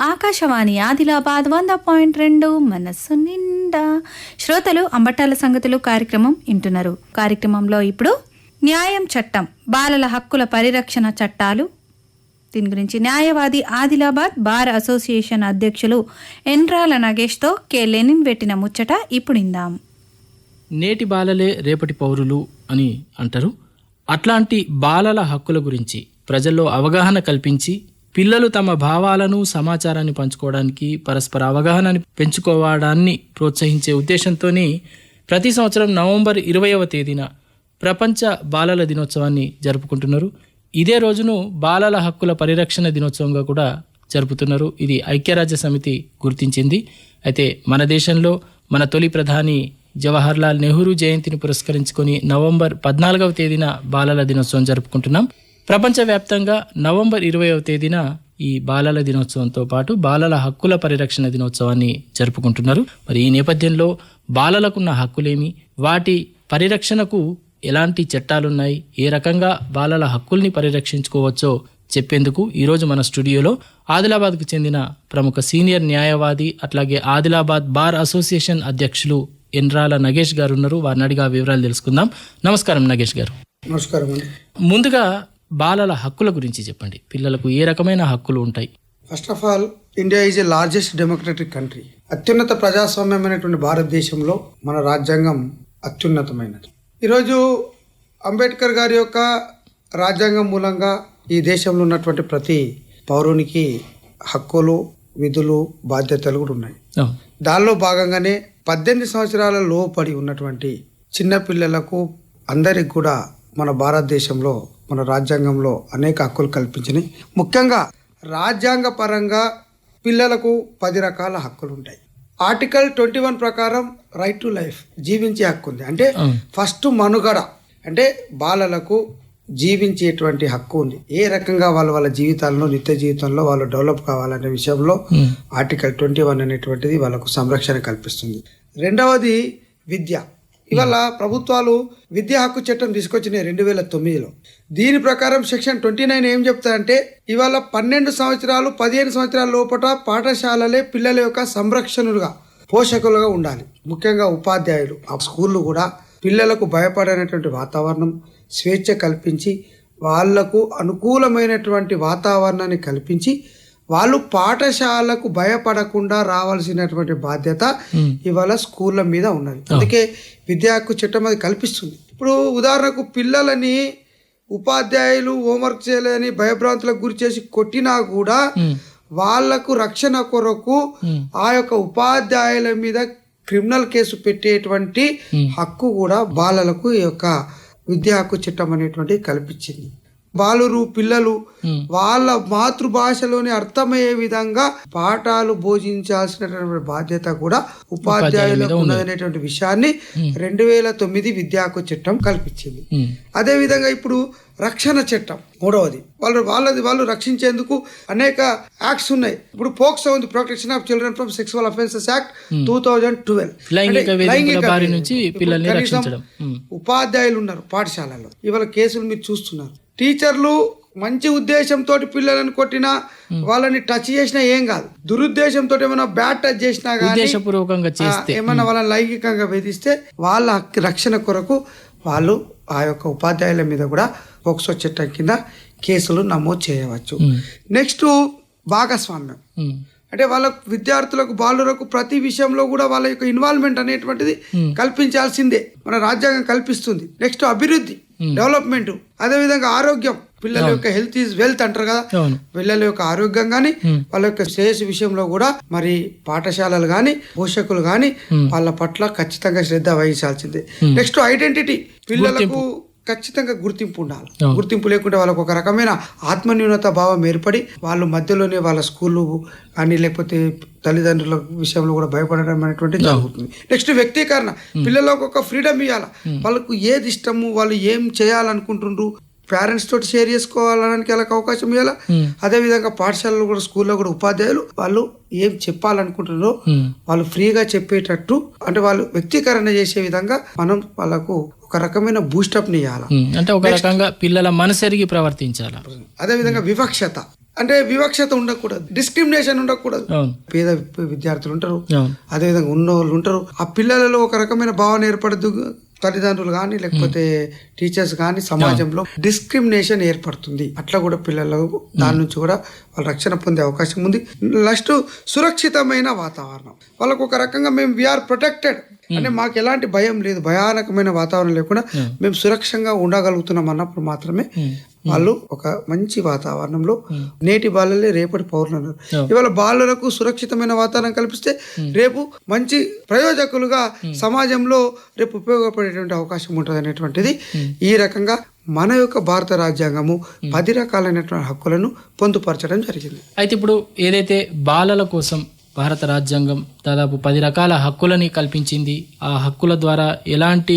ఆకాశవాణి ఆదిలాబాద్ వంద పాయింట్ రెండు మనస్సు నిండా. శ్రోతలు అంబటాల సంగతులు కార్యక్రమం వింటున్నారు. కార్యక్రమంలో ఇప్పుడు న్యాయం చట్టం బాలల హక్కుల పరిరక్షణ చట్టాలు. దీని గురించి న్యాయవాది ఆదిలాబాద్ బార్ అసోసియేషన్ అధ్యక్షులు ఎన్రాల నగేష్తో కె. లెనిన్ పెట్టిన ముచ్చట ఇప్పుడు ఇందాం నేటి బాలలే రేపటి పౌరులు అని అంటారు. అట్లాంటి బాలల హక్కుల గురించి ప్రజల్లో అవగాహన కల్పించి పిల్లలు తమ భావాలను సమాచారాన్ని పంచుకోవడానికి పరస్పర అవగాహనని పెంచుకోవడాన్ని ప్రోత్సహించే ఉద్దేశంతోనే ప్రతి సంవత్సరం నవంబర్ ఇరవైవ తేదీన ప్రపంచ బాలల దినోత్సవాన్ని జరుపుకుంటున్నారు. ఇదే రోజును బాలల హక్కుల పరిరక్షణ దినోత్సవంగా కూడా జరుపుతున్నారు. ఇది ఐక్యరాజ్య సమితి గుర్తించింది. అయితే మన దేశంలో మన తొలి ప్రధాని జవహర్లాల్ నెహ్రూ జయంతిని పురస్కరించుకొని నవంబర్ పద్నాలుగవ తేదీన బాలల దినోత్సవం జరుపుకుంటున్నాం. ప్రపంచవ్యాప్తంగా నవంబర్ ఇరవైవ తేదీన ఈ బాలల దినోత్సవంతో పాటు బాలల హక్కుల పరిరక్షణ దినోత్సవాన్ని జరుపుకుంటున్నారు. మరి ఈ నేపథ్యంలో బాలలకున్న హక్కులేమి? వాటి పరిరక్షణకు ఎలాంటి చట్టాలున్నాయి? ఏ రకంగా బాలల హక్కుల్ని పరిరక్షించుకోవచ్చో చెప్పేందుకు ఈరోజు మన స్టూడియోలో ఆదిలాబాద్కు చెందిన ప్రముఖ సీనియర్ న్యాయవాది అట్లాగే ఆదిలాబాద్ బార్ అసోసియేషన్ అధ్యక్షులు ఎన్రాల నగేష్ గారు ఉన్నారు వారిని అడిగా వివరాలు తెలుసుకుందాం. నమస్కారం నగేష్ గారు. నమస్కారం ముందుగా బాలల హక్కుల గురించి చెప్పండి. పిల్లలకు ఏ రకమైన హక్కులు ఉంటాయి? First of all India is a largest democratic country అత్యున్నత ప్రజాస్వామ్యమైనటువంటి భారతదేశంలో మన రాజ్యాంగం అత్యున్నతమైనది. ఈరోజు అంబేద్కర్ గారి యొక్క రాజ్యాంగం మూలంగా ఈ దేశంలో ఉన్నటువంటి ప్రతి పౌరునికి హక్కులు విధులు బాధ్యతలు కూడా ఉన్నాయి. దానిలో భాగంగానే పద్దెనిమిది సంవత్సరాల లోపడి ఉన్నటువంటి చిన్న పిల్లలకు అందరికి కూడా మన భారతదేశంలో మన రాజ్యాంగంలో అనేక హక్కులు కల్పించినాయి. ముఖ్యంగా రాజ్యాంగ పరంగా పిల్లలకు పది రకాల హక్కులు ఉంటాయి. ఆర్టికల్ ట్వంటీ వన్ ప్రకారం రైట్ టు లైఫ్ జీవించే హక్కు ఉంది. అంటే ఫస్ట్ మనుగడ అంటే బాలలకు జీవించేటువంటి హక్కు ఉంది. ఏ రకంగా వాళ్ళ వాళ్ళ జీవితాల్లో నిత్య జీవితంలో వాళ్ళు డెవలప్ కావాలనే విషయంలో ఆర్టికల్ ట్వంటీ వన్ అనేటువంటిది వాళ్ళకు సంరక్షణ కల్పిస్తుంది. రెండవది విద్య. ఇవాళ ప్రభుత్వాలు విద్యా హక్కు చట్టం తీసుకొచ్చినాయి రెండు వేల తొమ్మిదిలో. దీని ప్రకారం సెక్షన్ ట్వంటీ నైన్ ఏం చెప్తారంటే ఇవాళ పన్నెండు సంవత్సరాలు పదిహేను సంవత్సరాల లోపల పాఠశాలలే పిల్లల యొక్క సంరక్షణలుగా పోషకులుగా ఉండాలి. ముఖ్యంగా ఉపాధ్యాయులు. ఆ స్కూళ్ళు కూడా పిల్లలకు భయపడనటువంటి వాతావరణం స్వేచ్ఛ కల్పించి వాళ్ళకు అనుకూలమైనటువంటి వాతావరణాన్ని కల్పించి వాళ్ళు పాఠశాలకు భయపడకుండా రావాల్సినటువంటి బాధ్యత ఇవాళ స్కూళ్ళ మీద ఉన్నది. అందుకే విద్యా హక్కు చట్టం అది కల్పిస్తుంది. ఇప్పుడు ఉదాహరణకు పిల్లలని ఉపాధ్యాయులు హోంవర్క్ చేయలేని భయభ్రాంతులకు గురి చేసి కొట్టినా కూడా వాళ్ళకు రక్షణ కొరకు ఆ యొక్క ఉపాధ్యాయుల మీద క్రిమినల్ కేసు పెట్టేటువంటి హక్కు కూడా బాలలకు ఈ యొక్క విద్యా హక్కు చట్టం అనేటువంటి కల్పించింది. బాలురు పిల్లలు వాళ్ళ మాతృభాషలోనే అర్థమయ్యే విధంగా పాఠాలు బోధించాల్సినటువంటి బాధ్యత కూడా ఉపాధ్యాయులకు ఉన్నదనేటువంటి విషయాన్ని రెండు వేల తొమ్మిది విద్యా హక్కు చట్టం కల్పించింది. అదే విధంగా ఇప్పుడు రక్షణ చట్టం మూడవది. వాళ్ళు వాళ్ళది వాళ్ళు రక్షించేందుకు అనేక యాక్ట్స్ ఉన్నాయి. ఇప్పుడు పోక్సో ఉంది protection of children from sexual offences act two thousand twelve ఉపాధ్యాయులు ఉన్నారు పాఠశాలలో. ఇవాళ కేసులు మీరు చూస్తున్నారు. టీచర్లు మంచి ఉద్దేశంతో పిల్లలను కొట్టినా వాళ్ళని టచ్ చేసినా ఏం కాదు. దురుద్దేశంతో ఏమైనా బ్యాడ్ టచ్ చేసినా కానీ ఉద్దేశపూర్వకంగా చేస్తే. ఏమన్నా వాళ్ళని లైంగికంగా వేధిస్తే వాళ్ళ రక్షణ కొరకు వాళ్ళు ఆ యొక్క ఉపాధ్యాయుల మీద కూడా పోక్సో చట్టం కింద కేసులు నమోదు చేయవచ్చు. నెక్స్ట్ భాగస్వామ్యం. అంటే వాళ్ళ విద్యార్థులకు బాలురకు ప్రతి విషయంలో కూడా వాళ్ళ యొక్క ఇన్వాల్వ్మెంట్ అనేటువంటిది కల్పించాల్సిందే. మన రాజ్యాంగం కల్పిస్తుంది. నెక్స్ట్ అభివృద్ధి. డెవలప్మెంట్ అదే విధంగా ఆరోగ్యం. పిల్లల యొక్క హెల్త్ ఈజ్ వెల్త్ అంటారు కదా. పిల్లల యొక్క ఆరోగ్యం గాని వాళ్ళ యొక్క శ్రేయస్సు విషయంలో కూడా మరి పాఠశాలలు గాని పోషకులు గాని వాళ్ళ పట్ల ఖచ్చితంగా శ్రద్ధ వహించాల్సిందే. నెక్స్ట్ ఐడెంటిటీ పిల్లలకు ఖచ్చితంగా గుర్తింపు ఉండాలి. గుర్తింపు లేకుంటే వాళ్ళకు ఒక రకమైన ఆత్మన్యూనత భావం ఏర్పడి వాళ్ళు మధ్యలోనే వాళ్ళ స్కూళ్ళు కానీ లేకపోతే తల్లిదండ్రుల విషయంలో కూడా భయపడడం అనేటువంటి జరుగుతుంది. నెక్స్ట్ వ్యక్తీకరణ. పిల్లలకు ఒక ఫ్రీడమ్ ఇవ్వాలి వాళ్ళకు ఏది ఇష్టము వాళ్ళు ఏం చేయాలనుకుంటుండ్రు పేరెంట్స్ తోటి షేర్ చేసుకోవాలడానికి వాళ్ళకి అవకాశం ఇవ్వాలా అదే విధంగా పాఠశాలలో కూడా స్కూల్లో కూడా ఉపాధ్యాయులు వాళ్ళు ఏం చెప్పాలనుకుంటున్నారో వాళ్ళు ఫ్రీగా చెప్పేటట్టు అంటే వాళ్ళు వ్యక్తీకరణ చేసే విధంగా మనం వాళ్ళకు ఒక రకమైన బూస్టప్ ఇవ్వాలి అంటే ఒక రకంగా పిల్లల మనసెరిగి ప్రవర్తించాలా? అదే విధంగా వివక్షత. అంటే వివక్షత ఉండకూడదు. డిస్క్రిమినేషన్ ఉండకూడదు. పేద విద్యార్థులు ఉంటారు. అవును. అదేవిధంగా ఉన్న వాళ్ళు ఉంటారు. ఆ పిల్లలలో ఒక రకమైన భావన ఏర్పడదు తల్లిదండ్రులు కానీ లేకపోతే టీచర్స్ కానీ సమాజంలో డిస్క్రిమినేషన్ ఏర్పడుతుంది. అట్లా కూడా పిల్లలకు దాని నుంచి కూడా వాళ్ళు రక్షణ పొందే అవకాశం ఉంది. నెక్స్ట్ సురక్షితమైన వాతావరణం. వాళ్ళకు ఒక రకంగా మేము వీఆర్ ప్రొటెక్టెడ్ అంటే మాకు ఎలాంటి భయం లేదు భయానకమైన వాతావరణం లేకుండా మేము సురక్షంగా ఉండగలుగుతున్నాం అన్నప్పుడు మాత్రమే వాళ్ళు ఒక మంచి వాతావరణంలో నేటి బాలలే రేపటి పౌరులు అన్నారు. ఇవాళ బాలులకు సురక్షితమైన వాతావరణం కల్పిస్తే రేపు మంచి ప్రయోజకులుగా సమాజంలో రేపు ఉపయోగపడేటువంటి అవకాశం ఉంటుంది అనేటువంటిది ఈ రకంగా మన యొక్క భారత రాజ్యాంగము పది రకాలైనటువంటి హక్కులను పొందుపరచడం జరిగింది. అయితే ఇప్పుడు ఏదైతే బాలల కోసం భారత రాజ్యాంగం దాదాపు పది రకాల హక్కులని కల్పించింది. ఆ హక్కుల ద్వారా ఎలాంటి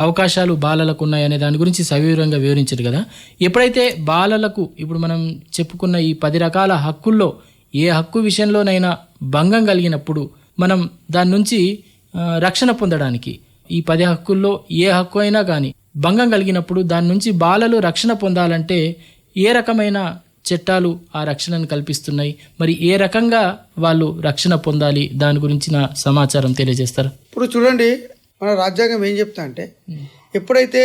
అవకాశాలు బాలలకు ఉన్నాయనే దాని గురించి సవివరంగా వివరించారు కదా. ఎప్పుడైతే బాలలకు ఇప్పుడు మనం చెప్పుకున్న ఈ పది రకాల హక్కుల్లో ఏ హక్కు విషయంలోనైనా భంగం కలిగినప్పుడు మనం దాని నుంచి రక్షణ పొందడానికి ఈ పది హక్కుల్లో ఏ హక్కు అయినా కానీ భంగం కలిగినప్పుడు దాని నుంచి బాలలు రక్షణ పొందాలంటే ఏ రకమైన చట్టాలు ఆ రక్షణను కల్పిస్తున్నాయి. మరి ఏ రకంగా వాళ్ళు రక్షణ పొందాలి? దాని గురించిన సమాచారం తెలియజేస్తారు? ఇప్పుడు చూడండి మన రాజ్యాంగం ఏం చెప్తా అంటే ఎప్పుడైతే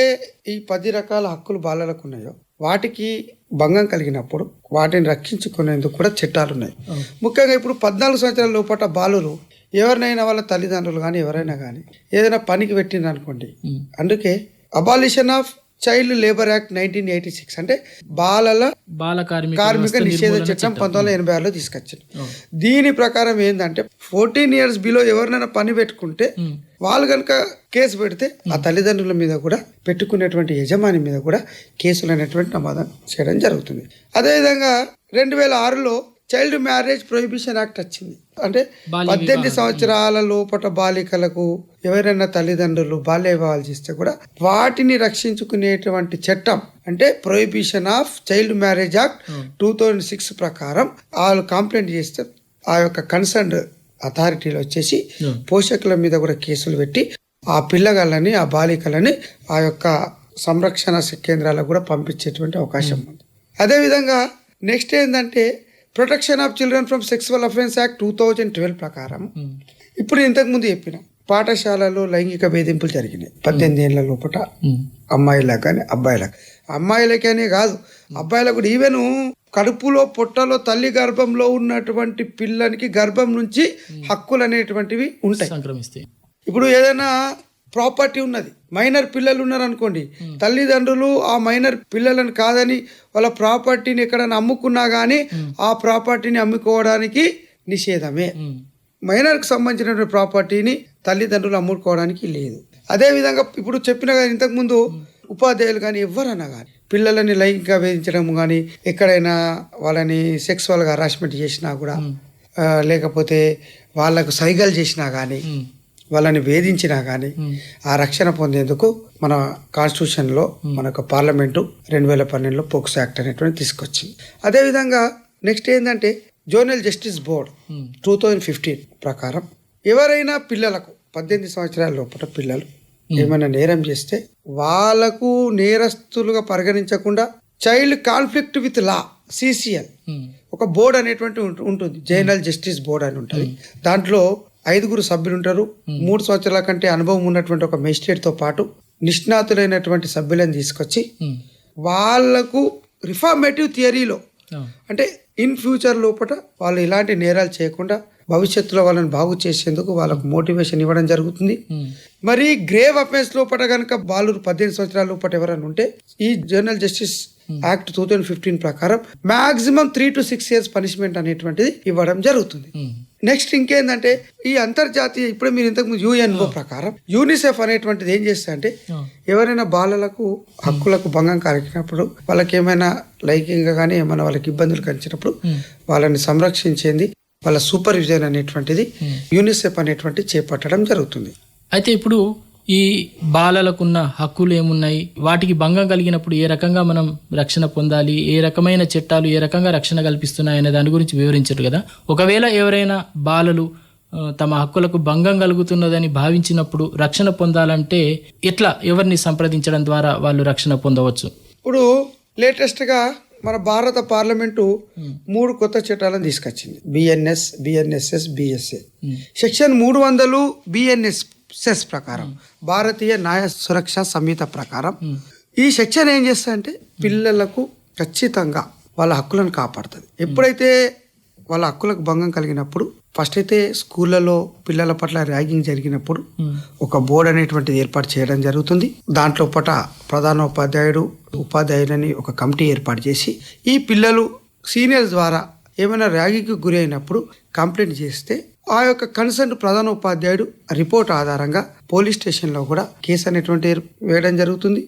ఈ పది రకాల హక్కులు బాలలకు ఉన్నాయో వాటికి భంగం కలిగినప్పుడు వాటిని రక్షించుకునేందుకు కూడా చట్టాలు ఉన్నాయి. ముఖ్యంగా ఇప్పుడు పద్నాలుగు సంవత్సరాల లోపల బాలురు ఎవరినైనా వాళ్ళ తల్లిదండ్రులు కానీ ఎవరైనా కానీ ఏదైనా పనికి పెట్టింది అనుకోండి అందుకే abolition of child labour act nineteen eighty six. అంటే బాలల బాల కార్మిక నిషేధ చట్టం పంతొమ్మిది వందల ఎనభై ఆరులో తీసుకొచ్చింది. దీని ప్రకారం ఏంటంటే ఫోర్టీన్ ఇయర్స్ బిలో ఎవరినైనా పని పెట్టుకుంటే వాళ్ళు కనుక కేసు పెడితే ఆ తల్లిదండ్రుల మీద కూడా పెట్టుకునేటువంటి యజమాని మీద కూడా కేసులు అనేటువంటి నమోదం చేయడం జరుగుతుంది. అదేవిధంగా రెండు వేల ఆరులో చైల్డ్ మ్యారేజ్ ప్రొహిబిషన్ యాక్ట్ వచ్చింది. అంటే పద్దెనిమిది సంవత్సరాల లోపట బాలికలకు ఎవరైనా తల్లిదండ్రులు బాల్య వివాహాలు చేస్తే కూడా వాటిని రక్షించుకునేటువంటి చట్టం అంటే prohibition of child marriage act two thousand six ప్రకారం వాళ్ళు కంప్లైంట్ చేస్తే ఆ యొక్క కన్సర్న్ అథారిటీలు వచ్చేసి పోషకుల మీద కూడా కేసులు పెట్టి ఆ పిల్లగాళ్ళని ఆ బాలికలని ఆ యొక్క సంరక్షణ కేంద్రాలకు కూడా పంపించేటువంటి అవకాశం ఉంది. అదేవిధంగా నెక్స్ట్ ఏంటంటే protection of children from sexual offence act two thousand twelve ప్రకారం ఇప్పుడు ఇంతకుముందు చెప్పిన పాఠశాలలో లైంగిక వేధింపులు జరిగినాయి. పద్దెనిమిది ఏళ్ళ లోపల అమ్మాయిలకు కానీ అబ్బాయిలకు. అమ్మాయిలకనే కాదు అబ్బాయిలకు కూడా. ఈవెన్ కడుపులో పొట్టలో తల్లి గర్భంలో ఉన్నటువంటి పిల్లనికి గర్భం నుంచి హక్కులు అనేటువంటివి ఉంటాయి. ఇప్పుడు ఏదైనా ప్రాపర్టీ ఉన్నది మైనర్ పిల్లలు ఉన్నారు అనుకోండి తల్లిదండ్రులు ఆ మైనర్ పిల్లలను కాదని వాళ్ళ ప్రాపర్టీని ఎక్కడైనా అమ్ముకున్నా కానీ ఆ ప్రాపర్టీని అమ్ముకోవడానికి నిషేధమే. మైనర్కి సంబంధించినటువంటి ప్రాపర్టీని తల్లిదండ్రులు అమ్ముకోవడానికి లేదు. అదే విధంగా ఇప్పుడు చెప్పిన కదా ఇంతకుముందు ఉపాధ్యాయులు కానీ ఎవరన్నా కానీ పిల్లలని లైంగిక వేధించడం కానీ ఎక్కడైనా వాళ్ళని సెక్సువల్గా హరాస్మెంట్ చేసినా కూడా లేకపోతే వాళ్ళకు సైగలు చేసినా కానీ. వాళ్ళని వేధించినా కానీ ఆ రక్షణ పొందేందుకు మన కాన్స్టిట్యూషన్లో మనకు పార్లమెంటు రెండు వేల పన్నెండులో పోక్సో యాక్ట్ అనేటువంటి తీసుకొచ్చింది. అదేవిధంగా నెక్స్ట్ ఏంటంటే zonal justice board. Two thousand fifteen ప్రకారం ఎవరైనా పిల్లలకు పద్దెనిమిది సంవత్సరాల లోపల పిల్లలు ఏమైనా నేరం చేస్తే వాళ్ళకు నేరస్తులుగా పరిగణించకుండా child conflict with law CCL. ఒక బోర్డు అనేటువంటి ఉంటు- ఉంటుంది. జనరల్ జస్టిస్ బోర్డు అని ఉంటుంది. దాంట్లో ఐదుగురు సభ్యులు ఉంటారు మూడు సంవత్సరాల కంటే అనుభవం ఉన్నటువంటి ఒక మేజిస్ట్రేట్తో పాటు నిష్ణాతులైనటువంటి సభ్యులను తీసుకొచ్చి. వాళ్ళకు రిఫార్మేటివ్ థియరీలో. అంటే ఇన్ ఫ్యూచర్ లోపల వాళ్ళు ఇలాంటి నేరాలు చేయకుండా భవిష్యత్తులో వాళ్ళని బాగు చేసేందుకు వాళ్ళకు మోటివేషన్ ఇవ్వడం జరుగుతుంది. మరి గ్రేవ్ అఫెన్స్ లోపల కనుక బాలురు పద్దెనిమిది సంవత్సరాల లోపల ఎవరైనా ఉంటే ఈ general justice act two thousand fifteen ప్రకారం maximum three to six years punishment అనేటువంటిది ఇవ్వడం జరుగుతుంది. నెక్స్ట్ ఇంకేందంటే ఈ అంతర్జాతీయ ఇప్పుడు మీరు ఇంతకు యుఎన్ఓ ప్రకారం యూనిసెఫ్ అనేటువంటిది ఏం చేస్తా అంటే అవును. ఎవరైనా బాలలకు హక్కులకు భంగం కలిగినప్పుడు వాళ్ళకి ఏమైనా లైంగికంగా కానీ ఏమైనా వాళ్ళకి ఇబ్బందులు కలిగినప్పుడు వాళ్ళని సంరక్షించేది వాళ్ళ సూపర్విజన్ అనేటువంటిది యూనిసెఫ్ అనేటువంటి చేపట్టడం జరుగుతుంది. అయితే ఇప్పుడు ఈ బాలలకున్న హక్కులు ఏమున్నాయి వాటికి భంగం కలిగినప్పుడు ఏ రకంగా మనం రక్షణ పొందాలి? ఏ రకమైన చట్టాలు ఏ రకంగా రక్షణ కల్పిస్తున్నాయి అనే దాని గురించి వివరించారు కదా. ఒకవేళ ఎవరైనా బాలలు తమ హక్కులకు భంగం కలుగుతున్నదని భావించినప్పుడు రక్షణ పొందాలంటే ఎట్లా ఎవరిని సంప్రదించడం ద్వారా వాళ్ళు రక్షణ పొందవచ్చు? ఇప్పుడు లేటెస్ట్గా మన భారత పార్లమెంటు మూడు కొత్త చట్టాలను తీసుకొచ్చింది. బిఎన్ఎస్ బిఎన్ఎస్ఎస్ బిఎస్ఏ సెక్షన్ మూడు వందలు బిఎన్ఎస్ఎస్ ప్రకారం భారతీయ న్యాయ సురక్ష సంహిత ప్రకారం ఈ సెక్షన్ ఏం చేస్తా అంటే పిల్లలకు ఖచ్చితంగా వాళ్ళ హక్కులను కాపాడుతుంది. ఎప్పుడైతే వాళ్ళ హక్కులకు భంగం కలిగినప్పుడు ఫస్ట్ అయితే స్కూళ్ళలో పిల్లల పట్ల ర్యాగింగ్ జరిగినప్పుడు ఒక బోర్డు అనేటువంటిది ఏర్పాటు చేయడం జరుగుతుంది. దాంట్లో పట ప్రధాన ఉపాధ్యాయుడు ఉపాధ్యాయులని ఒక కమిటీ ఏర్పాటు చేసి ఈ పిల్లలు సీనియర్స్ ద్వారా ఏమైనా ర్యాగింగ్కి గురి అయినప్పుడు కంప్లైంట్ చేస్తే ఆ యొక్క కన్సర్న్ ప్రధాన ఉపాధ్యాయుడు రిపోర్ట్ ఆధారంగా పోలీస్ స్టేషన్లో కూడా కేసు అనేటువంటి వేయడం జరుగుతుంది.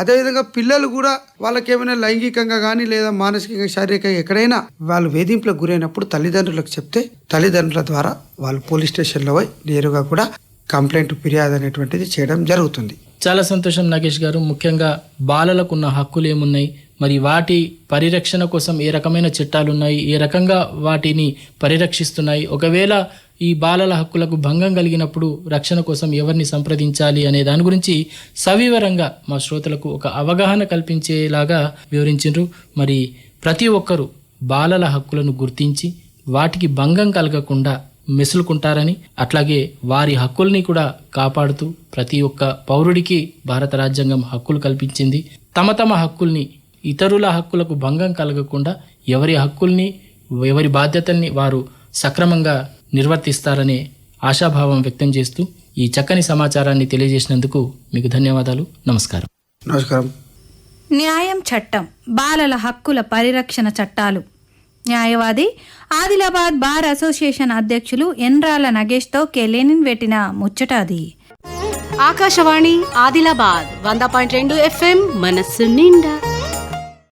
అదేవిధంగా పిల్లలు కూడా వాళ్ళకి ఏమైనా లైంగికంగా కానీ లేదా మానసికంగా శారీరకంగా ఎక్కడైనా వాళ్ళు వేధింపులకు గురైనప్పుడు తల్లిదండ్రులకు చెప్తే తల్లిదండ్రుల ద్వారా వాళ్ళు పోలీస్ స్టేషన్లో పోయి నేరుగా కూడా కంప్లైంట్ ఫిర్యాదు అనేటువంటిది చేయడం జరుగుతుంది. చాలా సంతోషం నాగేష్ గారు. ముఖ్యంగా బాలలకు ఉన్న హక్కులు ఏమున్నాయి? మరి వాటి పరిరక్షణ కోసం ఏ రకమైన చట్టాలు ఉన్నాయి ఏ రకంగా వాటిని పరిరక్షిస్తున్నాయి? ఒకవేళ ఈ బాలల హక్కులకు భంగం కలిగినప్పుడు రక్షణ కోసం ఎవరిని సంప్రదించాలి అనే దాని గురించి సవివరంగా మా శ్రోతలకు ఒక అవగాహన కల్పించేలాగా వివరించారు మరి ప్రతి ఒక్కరూ బాలల హక్కులను గుర్తించి వాటికి భంగం కలగకుండా మెసులుకుంటారని అట్లాగే వారి హక్కుల్ని కూడా కాపాడుతూ ప్రతి ఒక్క పౌరుడికి భారత రాజ్యాంగం హక్కులు కల్పించింది. తమ తమ హక్కుల్ని ఇతరుల హక్కులకు భంగం కలగకుండా ఎవరి హక్కుల్ని ఎవరి బాధ్యతల్ని వారు సక్రమంగా నిర్వర్తిస్తారనే ఆశాభావం వ్యక్తం చేస్తూ ఈ చక్కని సమాచారాన్ని తెలియజేసినందుకు మీకు ధన్యవాదాలు. నమస్కారం. నమస్కారం. న్యాయం చట్టం బాలల హక్కుల పరిరక్షణ చట్టాలు. న్యాయవాది ఆదిలాబాద్ బార్ అసోసియేషన్ అధ్యక్షులు ఎన్రాల నగేష్తో కెలెనిన్ పెట్టిన ముచ్చట అది ఆకాశవాణి ఆదిలాబాద్ వంద పాయింట్ రెండు ఎఫ్ఎం మనస్సు నిండా.